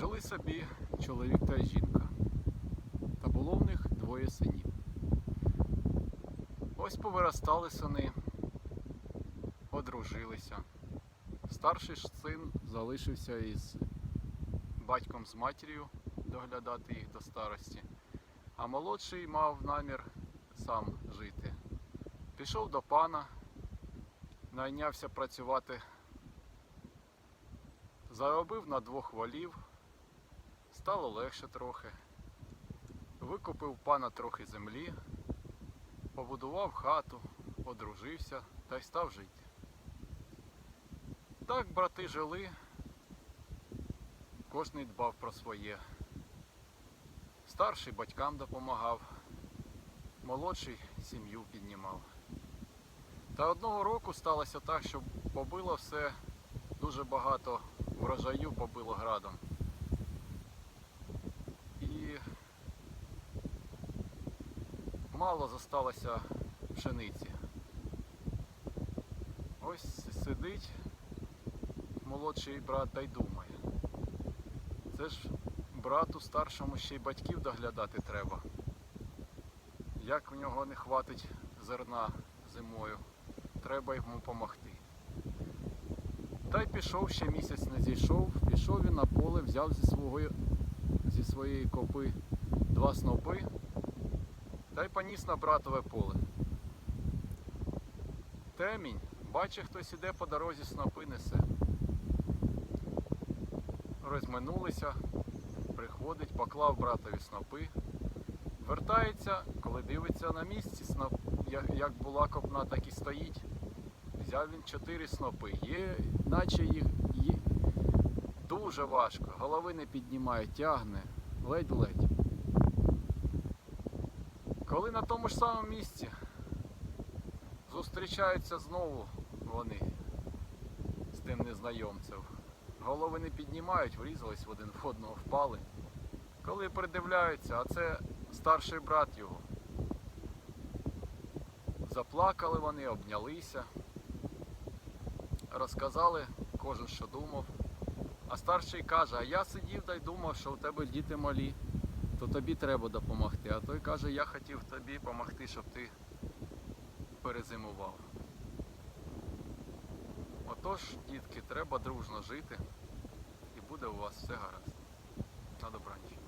Жили собі чоловік та жінка. Та було в них двоє синів. Ось повиростали сини, одружилися. Старший син залишився із батьком з матір'ю доглядати їх до старості, а молодший мав намір сам жити. Пішов до пана, найнявся працювати, заробив на двох волів, стало легше трохи. Викупив пана трохи землі, побудував хату, одружився та й став жити. Так брати жили, кожний дбав про своє. Старший батькам допомагав, молодший сім'ю піднімав. Та одного року сталося так, що побило все, дуже багато врожаю побило градом. І мало зосталося пшениці. Ось сидить молодший брат та й думає. Це ж брату старшому ще й батьків доглядати треба. Як в нього не хватить зерна зимою, треба йому допомогти. Та й пішов ще місяць не зійшов, пішов він на поле, взяв зі, свого, зі своєї копи два снопи та й поніс на братове поле. Темінь, бачить, хтось іде по дорозі снопи несе. Розминулися, приходить, поклав братові снопи, вертається, коли дивиться на місці, сноп, як, була копна, так і стоїть. Взяв він чотири снопи. Є, наче їх є, дуже важко. Голови не піднімає, тягне, ледь-ледь. Коли на тому ж самому місці зустрічаються знову вони з тим незнайомцем. Голови не піднімають, врізались в один в одного, впали. Коли придивляються, а це старший брат його. Заплакали вони, обнялися, розказали кожен, що думав. А старший каже, а я сидів та й думав, що у тебе діти малі, то тобі треба допомогти. А той каже, я хотів тобі допомогти, щоб ти перезимував. Отож, дітки, треба дружно жити і буде у вас все гаразд. На добраніч.